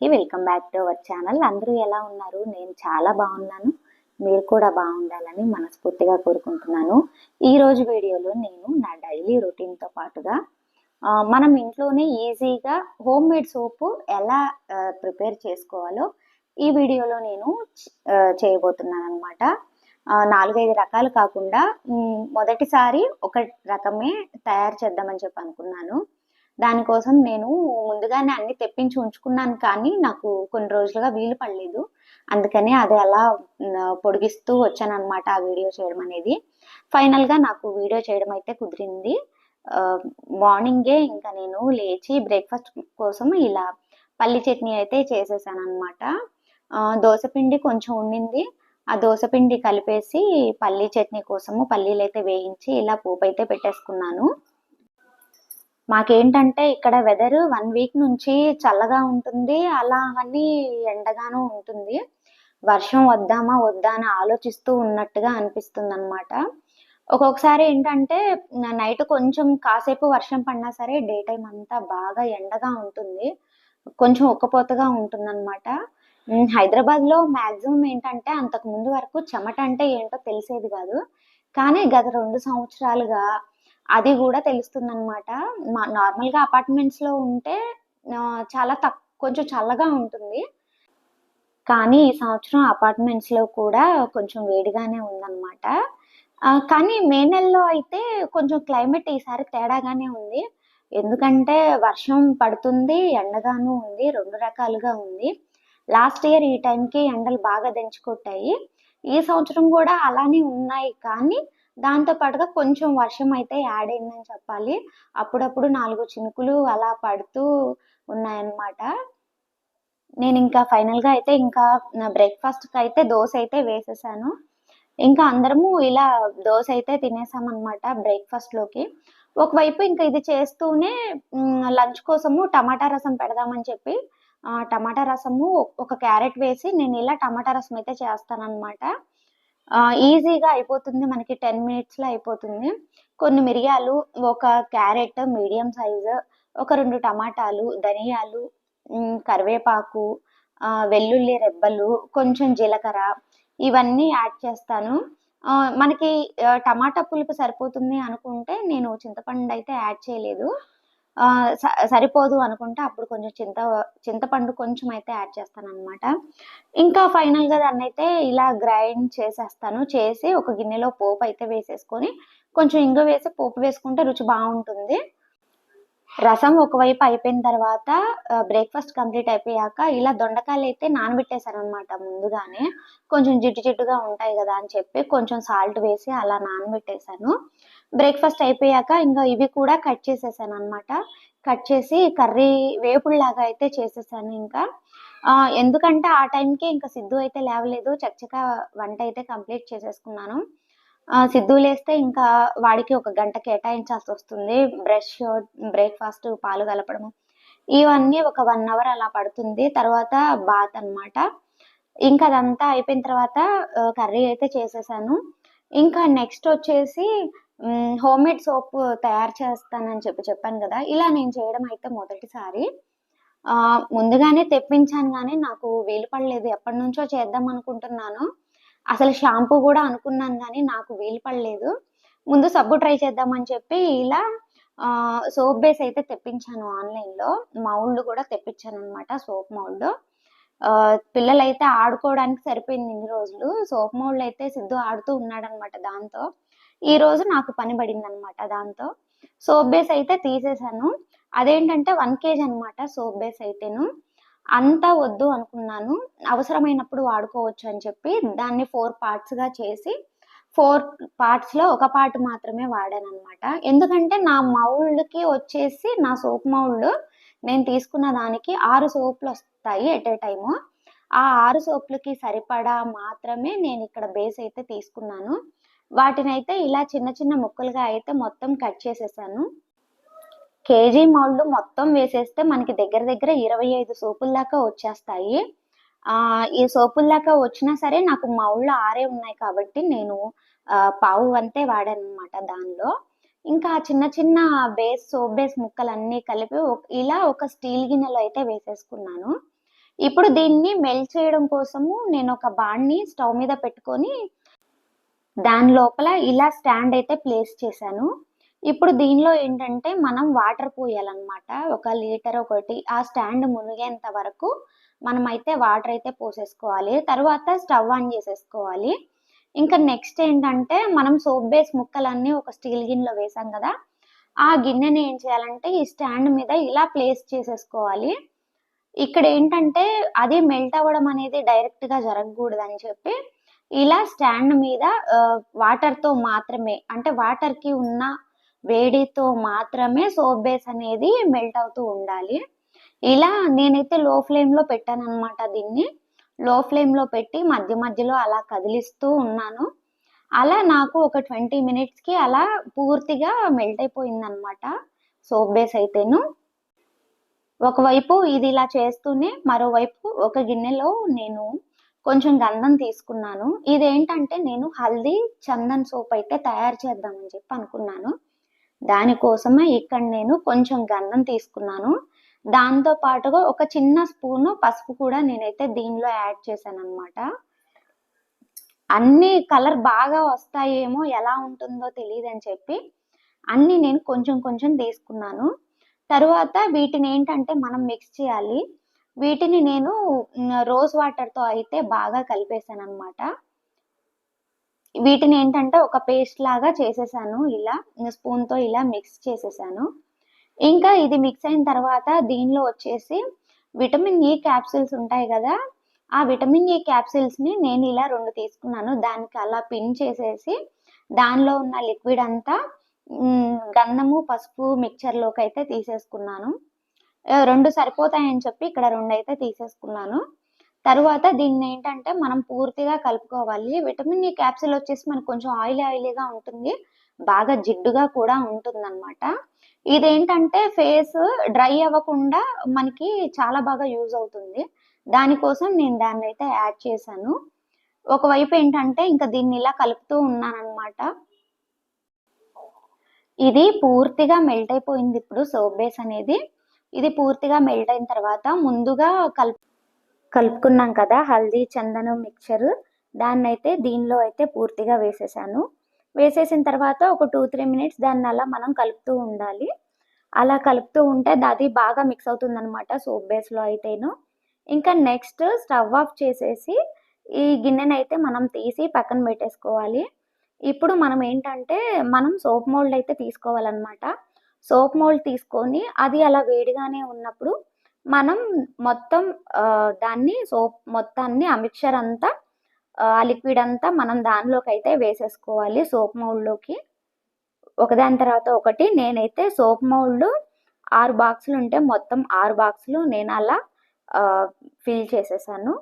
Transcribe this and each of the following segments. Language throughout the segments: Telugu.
అందరికీ welcome back to our channel. అందరూ ఎలా ఉన్నారు? నేను చాలా బాగున్నాను. మీరు కూడా బాగుండాలని మనస్ఫూర్తిగా కోరుకుంటున్నాను. ఈరోజు వీడియోలో నేను నా డైలీ రొటీన్తో పాటుగా మనం ఇంట్లోనే ఈజీగా హోమ్ మేడ్ సోపు ఎలా ప్రిపేర్ చేసుకోవాలో ఈ వీడియోలో నేను చేయబోతున్నాను అనమాట నాలుగైదు రకాలు కాకుండా మొదటిసారి ఒక రకమే తయారు చేద్దామని చెప్పి అనుకున్నాను. దానికోసం నేను ముందుగానే అన్ని తెప్పించి ఉంచుకున్నాను కానీ నాకు కొన్ని రోజులుగా వీలు పడలేదు. అందుకని అది అలా పొడిగిస్తూ వచ్చాను అనమాట ఆ వీడియో చేయడం అనేది. ఫైనల్గా నాకు వీడియో చేయడం అయితే కుదిరింది. మార్నింగే ఇంకా నేను లేచి బ్రేక్ఫాస్ట్ కోసం ఇలా పల్లి చట్నీ అయితే చేసేసాను అనమాట దోసపిండి కొంచెం ఉండింది. ఆ దోశపిండి కలిపేసి పల్లీ చట్నీ కోసము పల్లీలు అయితే వేయించి ఇలా పోపు అయితే పెట్టేసుకున్నాను. మాకేంటంటే ఇక్కడ వెదర్ వన్ వీక్ నుంచి చల్లగా ఉంటుంది. అలా అని ఎండగాను ఉంటుంది. వర్షం వద్దామా వద్దా అని ఆలోచిస్తూ ఉన్నట్టుగా అనిపిస్తుంది అనమాట ఒక్కొక్కసారి ఏంటంటే నైట్ కొంచెం కాసేపు వర్షం పడినా సరే డే టైం అంతా బాగా ఎండగా ఉంటుంది. కొంచెం ఉక్కపోతగా ఉంటుంది అనమాట హైదరాబాద్లో ఏంటంటే అంతకు ముందు వరకు చెమట అంటే ఏంటో తెలిసేది కాదు. కానీ గత రెండు సంవత్సరాలుగా అది కూడా తెలుస్తుంది అనమాట నార్మల్గా అపార్ట్మెంట్స్లో ఉంటే చాలా తక్కువ కొంచెం చల్లగా ఉంటుంది. కానీ ఈ సంవత్సరం అపార్ట్మెంట్స్లో కూడా కొంచెం వేడిగానే ఉందన్నమాట. కానీ మే నెలలో అయితే కొంచెం క్లైమేట్ ఈసారి తేడాగానే ఉంది. ఎందుకంటే వర్షం పడుతుంది ఎండగాను ఉంది రెండు రకాలుగా ఉంది. లాస్ట్ ఇయర్ ఈ టైంకి ఎండలు బాగా దంచుకొట్టాయి. ఈ సంవత్సరం కూడా అలానే ఉన్నాయి. కానీ దాంతో పాటుగా కొంచెం వర్షం అయితే యాడ్ అయిందని చెప్పాలి. అప్పుడప్పుడు నాలుగు చినుకులు అలా పడుతూ ఉన్నాయన్నమాట. నేను ఇంకా ఫైనల్గా అయితే ఇంకా నా బ్రేక్ఫాస్ట్కి అయితే దోశ అయితే వేసేసాను. ఇంకా అందరము ఇలా దోశ అయితే తినేసామన్నమాట బ్రేక్ఫాస్ట్లోకి ఒకవైపు ఇంకా ఇది చేస్తూనే లంచ్ కోసము టమాటా రసం పెడదామని చెప్పి టమాటా రసము ఒక క్యారెట్ వేసి నేను ఇలా టమాటా రసం అయితే చేస్తానన్నమాట. ఈజీగా అయిపోతుంది మనకి టెన్ మినిట్స్లో అయిపోతుంది. కొన్ని మిరియాలు ఒక క్యారెట్ మీడియం సైజు ఒక రెండు టమాటాలు ధనియాలు కరివేపాకు వెల్లుల్లి రెబ్బలు కొంచెం జీలకర్ర ఇవన్నీ యాడ్ చేస్తాను. మనకి టమాటా పులుపు సరిపోతుంది అనుకుంటే నేను చింతపండు అయితే యాడ్ చేయలేదు. సరిపోదు అనుకుంటే అప్పుడు కొంచెం చింత చింతపండు కొంచెం అయితే యాడ్ చేస్తాను అనమాట ఇంకా ఫైనల్గా దాన్ని అయితే ఇలా గ్రైండ్ చేసేస్తాను. చేసి ఒక గిన్నెలో పోపు అయితే వేసేసుకొని కొంచెం ఇంగు వేసి పోపు వేసుకుంటే రుచి బాగుంటుంది. రసం ఒకవైపు అయిపోయిన తర్వాత బ్రేక్ఫాస్ట్ కంప్లీట్ అయిపోయాక ఇలా దొండకాయలు అయితే నానబెట్టేశాను అనమాట ముందుగానే. కొంచెం జిడ్డు జిడ్డుగా ఉంటాయి కదా అని చెప్పి కొంచెం సాల్ట్ వేసి అలా నానబెట్టేశాను. బ్రేక్ఫాస్ట్ అయిపోయాక ఇంకా ఇవి కూడా కట్ చేసేసాను అనమాట కట్ చేసి కర్రీ వేపుడులాగా అయితే చేసేసాను ఇంకా. ఎందుకంటే ఆ టైంకి ఇంకా సిద్ధు అయితే లేవలేదు. చక్కచక్క వంట అయితే కంప్లీట్ చేసేసుకున్నాను. సిద్ధు లేస్తే ఇంకా వాడికి ఒక గంట కేటాయించాల్సి వస్తుంది. బ్రష్ బ్రేక్ఫాస్ట్ పాలు కలపడము ఇవన్నీ ఒక వన్ అవర్ అలా పడుతుంది. తర్వాత బాత్ అన్నమాట. ఇంకా అదంతా అయిపోయిన తర్వాత కర్రీ అయితే చేసేసాను. ఇంకా నెక్స్ట్ వచ్చేసి హోమ్ మేడ్ సోప్ తయారు చేస్తానని చెప్పి చెప్పాను కదా. ఇలా నేను చేయడం అయితే మొదటిసారి. ముందుగానే తెప్పించాను కానీ నాకు వీలు పడలేదు. ఎప్పటి నుంచో చేద్దాం అనుకుంటున్నాను. అసలు షాంపూ కూడా అనుకున్నాను కానీ నాకు వీలు పడలేదు. ముందు సబ్బు ట్రై చేద్దామని చెప్పి ఇలా సోప్ బేస్ అయితే తెప్పించాను ఆన్లైన్లో మౌల్డ్ కూడా తెప్పించాను అనమాట సోప్ మౌల్డ్ పిల్లలు అయితే ఆడుకోవడానికి సరిపోయింది ఇన్ని రోజులు. సోప్ మౌల్డ్ అయితే సిద్ధు ఆడుతూ ఉన్నాడనమాట దాంతో. ఈ రోజు నాకు పని పడింది అనమాట దాంతో. సోప్ బేస్ అయితే తీసేసాను అదేంటంటే వన్ కేజీ అనమాట సోప్ బేస్ అయితేను. అంతా వద్దు అనుకున్నాను. అవసరమైనప్పుడు వాడుకోవచ్చు అని చెప్పి దాన్ని ఫోర్ పార్ట్స్గా చేసి ఫోర్ పార్ట్స్లో ఒక పార్ట్ మాత్రమే వాడాను అనమాట ఎందుకంటే నా మౌళ్ళకి వచ్చేసి నా సోప్ మౌల్డ్ నేను తీసుకున్న దానికి ఆరు సోపులు వస్తాయి ఎట్ ఏ టైము ఆ ఆరు సోపులకి సరిపడా మాత్రమే నేను ఇక్కడ బేస్ అయితే తీసుకున్నాను. వాటిని అయితే ఇలా చిన్న చిన్న ముక్కలుగా అయితే మొత్తం కట్ చేసేసాను. కేజీ మౌల్డ్ మొత్తం వేసేస్తే మనకి దగ్గర దగ్గర ఇరవై ఐదు సోపుల దాకా వచ్చేస్తాయి. ఈ సోపుల దాకా వచ్చినా సరే నాకు మౌళ్ళు ఆరే ఉన్నాయి కాబట్టి నేను పావు వంతే వాడాను అనమాట దానిలో. ఇంకా చిన్న చిన్న బేస్ సోప్ బేస్ ముక్కలన్నీ కలిపి ఇలా ఒక స్టీల్ గిన్నెలో అయితే వేసేసుకున్నాను. ఇప్పుడు దీన్ని మెల్ట్ చేయడం కోసము నేను ఒక బాణ్ని స్టవ్ మీద పెట్టుకొని దాని లోపల ఇలా స్టాండ్ అయితే ప్లేస్ చేశాను. ఇప్పుడు దీనిలో ఏంటంటే మనం వాటర్ పోయాలన్నమాట. ఒక లీటర్ ఒకటి ఆ స్టాండ్ మునిగేంత వరకు మనం అయితే వాటర్ అయితే పోసేసుకోవాలి. తర్వాత స్టవ్ ఆన్ చేసేసుకోవాలి. ఇంకా నెక్స్ట్ ఏంటంటే మనం సోప్ బేస్ ముక్కలన్నీ ఒక స్టీల్ గిన్నెలో వేసాం కదా ఆ గిన్నెని ఏం చేయాలంటే ఈ స్టాండ్ మీద ఇలా ప్లేస్ చేసేసుకోవాలి. ఇక్కడ ఏంటంటే అది మెల్ట్ అవ్వడం అనేది డైరెక్ట్గా జరగకూడదని జరగకూడదు అని చెప్పి ఇలా స్టాండ్ మీద వాటర్తో మాత్రమే అంటే వాటర్కి ఉన్న వేడితో మాత్రమే సోప్ బేస్ అనేది మెల్ట్ అవుతూ ఉండాలి. ఇలా నేనైతే లో ఫ్లేమ్లో పెట్టాను అనమాట దీన్ని. లో ఫ్లేమ్లో పెట్టి మధ్య మధ్యలో అలా కదిలిస్తూ ఉన్నాను. అలా నాకు ఒక ట్వంటీ మినిట్స్కి అలా పూర్తిగా మెల్ట్ అయిపోయిందనమాట సోప్ బేస్ అయితేను. ఒకవైపు ఇది ఇలా చేస్తూనే మరోవైపు ఒక గిన్నెలో నేను కొంచెం గంధం తీసుకున్నాను. ఇదేంటంటే నేను హల్దీ చందన్ సోప్ అయితే తయారు చేద్దామని చెప్పి అనుకున్నాను. దానికోసమే ఇక్కడ నేను కొంచెం గంధం తీసుకున్నాను. దాంతో పాటుగా ఒక చిన్న స్పూను పసుపు కూడా నేనైతే దీనిలో యాడ్ చేశాను అనమాట అన్ని కలర్ బాగా వస్తాయేమో ఎలా ఉంటుందో తెలియదు అని చెప్పి అన్ని నేను కొంచెం కొంచెం తీసుకున్నాను. తరువాత వీటిని ఏంటంటే మనం మిక్స్ చేయాలి. వీటిని నేను రోజ్ వాటర్తో అయితే బాగా కలిపేశాను అనమాట వీటిని ఏంటంటే ఒక పేస్ట్ లాగా చేసేసాను. ఇలా స్పూన్తో ఇలా మిక్స్ చేసేసాను. ఇంకా ఇది మిక్స్ అయిన తర్వాత దీనిలో వచ్చేసి విటమిన్ ఈ క్యాప్సిల్స్ ఉంటాయి కదా ఆ విటమిన్ ఈ క్యాప్సిల్స్ని నేను ఇలా రెండు తీసుకున్నాను. దానికి అలా పిన్ చేసేసి దానిలో ఉన్న లిక్విడ్ అంతా గంధము పసుపు మిక్చర్లోకి అయితే తీసేసుకున్నాను. రెండు సరిపోతాయని చెప్పి ఇక్కడ రెండు అయితే తీసేసుకున్నాను. తరువాత దీన్ని ఏంటంటే మనం పూర్తిగా కలుపుకోవాలి. విటమిన్ ఈ క్యాప్సిల్ వచ్చేసి మనకు కొంచెం ఆయిలీ ఆయిలీగా ఉంటుంది. బాగా జిడ్డుగా కూడా ఉంటుంది ఇదేంటంటే ఫేస్ డ్రై అవ్వకుండా మనకి చాలా బాగా యూజ్ అవుతుంది. దానికోసం నేను దాన్ని అయితే యాడ్ చేశాను. ఒకవైపు ఏంటంటే ఇంకా దీన్ని ఇలా కలుపుతూ ఉన్నాను ఇది పూర్తిగా మెల్ట్ అయిపోయింది ఇప్పుడు సోప్ బేస్ అనేది. ఇది పూర్తిగా మెల్ట్ అయిన తర్వాత ముందుగా కలుపు కలుపుకున్నాం కదా హల్దీ చందనం మిక్చర్. దాన్ని అయితే దీనిలో అయితే పూర్తిగా వేసేసాను. వేసేసిన తర్వాత ఒక టూ త్రీ మినిట్స్ దాన్ని అలా మనం కలుపుతూ ఉండాలి. అలా కలుపుతూ ఉంటే అది బాగా మిక్స్ అవుతుంది అనమాట సోప్ బేస్లో అయితేను. ఇంకా నెక్స్ట్ స్టవ్ ఆఫ్ చేసేసి ఈ గిన్నెను అయితే మనం తీసి పక్కన పెట్టేసుకోవాలి. ఇప్పుడు మనం ఏంటంటే మనం సోప్ మోల్డ్ అయితే తీసుకోవాలన్నమాట. సోప్ మోల్డ్ తీసుకొని అది అలా వేడిగానే ఉన్నప్పుడు మనం మొత్తం దాన్ని సోప్ మొత్తాన్ని ఆ మిక్చర్ అంతా ఆ లిక్విడ్ అంతా మనం దానిలోకి అయితే వేసేసుకోవాలి సోప్ మౌల్డ్లోకి. ఒకదాని తర్వాత ఒకటి. నేనైతే సోప్ మౌల్డ్ ఆరు బాక్సులు ఉంటే మొత్తం ఆరు బాక్సులు నేను అలా ఫిల్ చేసేసాను.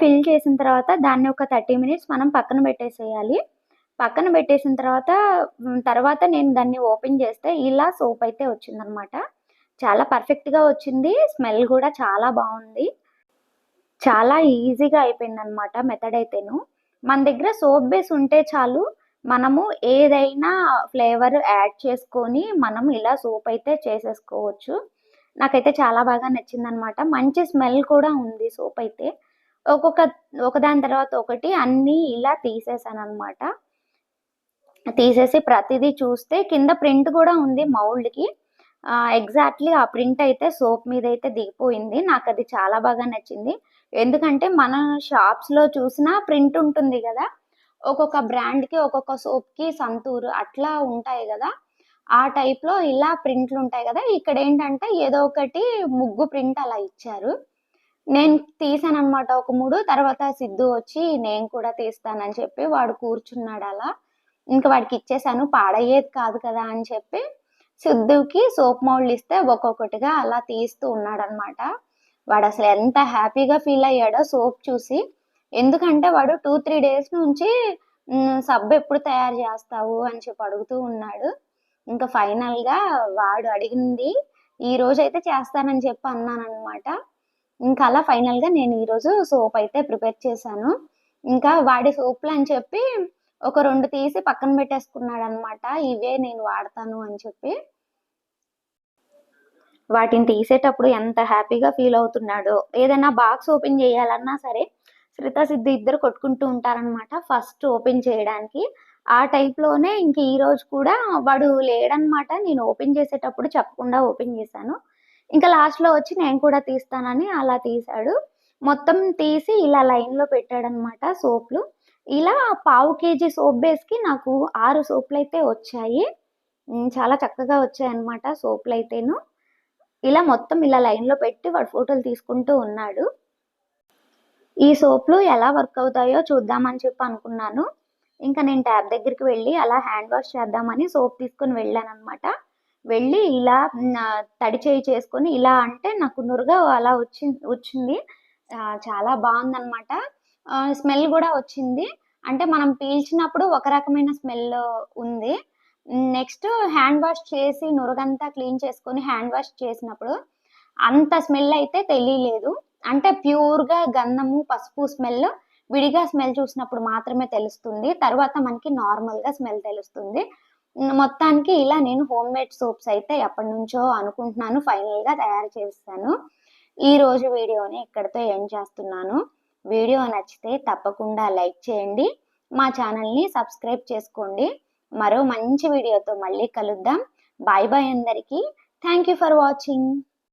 ఫిల్ చేసిన తర్వాత దాన్ని ఒక థర్టీ మినిట్స్ మనం పక్కన పెట్టేసేయాలి. పక్కన పెట్టేసిన తర్వాత తర్వాత నేను దాన్ని ఓపెన్ చేస్తే ఇలా సోప్ అయితే వచ్చిందనమాట. చాలా పర్ఫెక్ట్గా వచ్చింది. స్మెల్ కూడా చాలా బాగుంది. చాలా ఈజీగా అయిపోయింది అనమాట మెథడ్ అయితేను. మన దగ్గర సోప్ బేస్ ఉంటే చాలు మనము ఏదైనా ఫ్లేవర్ యాడ్ చేసుకొని మనం ఇలా సోప్ అయితే చేసేసుకోవచ్చు. నాకైతే చాలా బాగా నచ్చిందనమాట. మంచి స్మెల్ కూడా ఉంది సోప్ అయితే. ఒక్కొక్క ఒకదాని తర్వాత ఒకటి అన్నీ ఇలా తీసేసాను అనమాట తీసేసి ప్రతిదీ చూస్తే కింద ప్రింట్ కూడా ఉంది మౌల్డ్కి. ఎగ్జాక్ట్లీ ఆ ప్రింట్ అయితే సోప్ మీద అయితే దిగిపోయింది. నాకు అది చాలా బాగా నచ్చింది. ఎందుకంటే మన షాప్స్లో చూసిన ప్రింట్ ఉంటుంది కదా. ఒక్కొక్క బ్రాండ్కి ఒక్కొక్క సోప్కి సంతూరు అట్లా ఉంటాయి కదా. ఆ టైప్లో ఇలా ప్రింట్లు ఉంటాయి కదా. ఇక్కడ ఏంటంటే ఏదో ఒకటి ముగ్గు ప్రింట్ అలా ఇచ్చారు. నేను తీసాను అనమాట ఒక మూడు తర్వాత సిద్ధు వచ్చి నేను కూడా తీస్తానని చెప్పి వాడు కూర్చున్నాడు అలా. ఇంకా వాడికి ఇచ్చేసాను. పాడయ్యేది కాదు కదా అని చెప్పి సిద్ధుకి సోప్ మౌల్డ్ ఇస్తే ఒక్కొక్కటిగా అలా తీస్తూ ఉన్నాడనమాట వాడు అసలు ఎంత హ్యాపీగా ఫీల్ అయ్యాడో సోప్ చూసి. ఎందుకంటే వాడు టూ త్రీ డేస్ నుంచి సబ్బు ఎప్పుడు తయారు చేస్తావు? అని చెప్పి అడుగుతూ ఉన్నాడు. ఇంకా ఫైనల్గా వాడు అడిగింది ఈ రోజు అయితే చేస్తానని చెప్పి అన్నాను అనమాట ఇంకా అలా ఫైనల్గా నేను ఈరోజు సోప్ అయితే ప్రిపేర్ చేశాను. ఇంకా వాడి సోప్లు అని చెప్పి ఒక రెండు తీసి పక్కన పెట్టేసుకున్నాడు అనమాట ఇవే నేను వాడతాను అని చెప్పి. వాటిని తీసేటప్పుడు ఎంత హ్యాపీగా ఫీల్ అవుతున్నాడో ఏదైనా బాక్స్ ఓపెన్ చేయాలన్నా సరే శ్రీత సిద్ధి ఇద్దరు కొట్టుకుంటూ ఉంటారనమాట ఫస్ట్ ఓపెన్ చేయడానికి. ఆ టైప్లోనే ఇంక ఈరోజు కూడా వాడు లేడనమాట నేను ఓపెన్ చేసేటప్పుడు చెప్పకుండా ఓపెన్ చేశాను. ఇంకా లాస్ట్లో వచ్చి నేను కూడా తీస్తానని అలా తీశాడు. మొత్తం తీసి ఇలా లైన్లో పెట్టాడనమాట సోప్లు. ఇలా పావు కేజీ సోప్ బేస్కి నాకు ఆరు సోప్లు అయితే వచ్చాయి. చాలా చక్కగా వచ్చాయి అనమాట సోప్లు అయితేను. ఇలా మొత్తం ఇలా లైన్లో పెట్టి వాడు ఫోటోలు తీసుకుంటూ ఉన్నాడు. ఈ సోప్లు ఎలా వర్క్ అవుతాయో చూద్దామని చెప్పి అనుకున్నాను. ఇంకా నేను ట్యాబ్ దగ్గరికి వెళ్ళి అలా హ్యాండ్ వాష్ చేద్దామని సోప్ తీసుకొని వెళ్ళాను అనమాట వెళ్ళి ఇలా తడి చేయి చేసుకొని ఇలా అంటే నాకు నురుగా అలా వచ్చి వచ్చింది. చాలా బాగుందన్నమాట. స్మెల్ కూడా వచ్చింది. అంటే మనం పీల్చినప్పుడు ఒక రకమైన స్మెల్ ఉంది. నెక్స్ట్ హ్యాండ్ వాష్ చేసి నురగంతా క్లీన్ చేసుకొని హ్యాండ్ వాష్ చేసినప్పుడు అంత స్మెల్ అయితే తెలియలేదు. అంటే ప్యూర్గా గంధము పసుపు స్మెల్ విడిగా స్మెల్ చూసినప్పుడు మాత్రమే తెలుస్తుంది. తర్వాత మనకి నార్మల్గా స్మెల్ తెలుస్తుంది. మొత్తానికి ఇలా నేను హోమ్ మేడ్ సోప్స్ అయితే ఎప్పటి నుంచో అనుకుంటున్నాను ఫైనల్గా తయారు చేస్తాను. ఈ రోజు వీడియోని ఇక్కడితో ఎండ్ చేస్తున్నాను. వీడియో నచ్చితే తప్పకుండా లైక్ చేయండి మా ఛానల్ని సబ్స్క్రైబ్ చేసుకోండి. మరో మంచి వీడియోతో మళ్ళీ కలుద్దాం. బాయ్ బాయ్ అందరికీ. Thank you for watching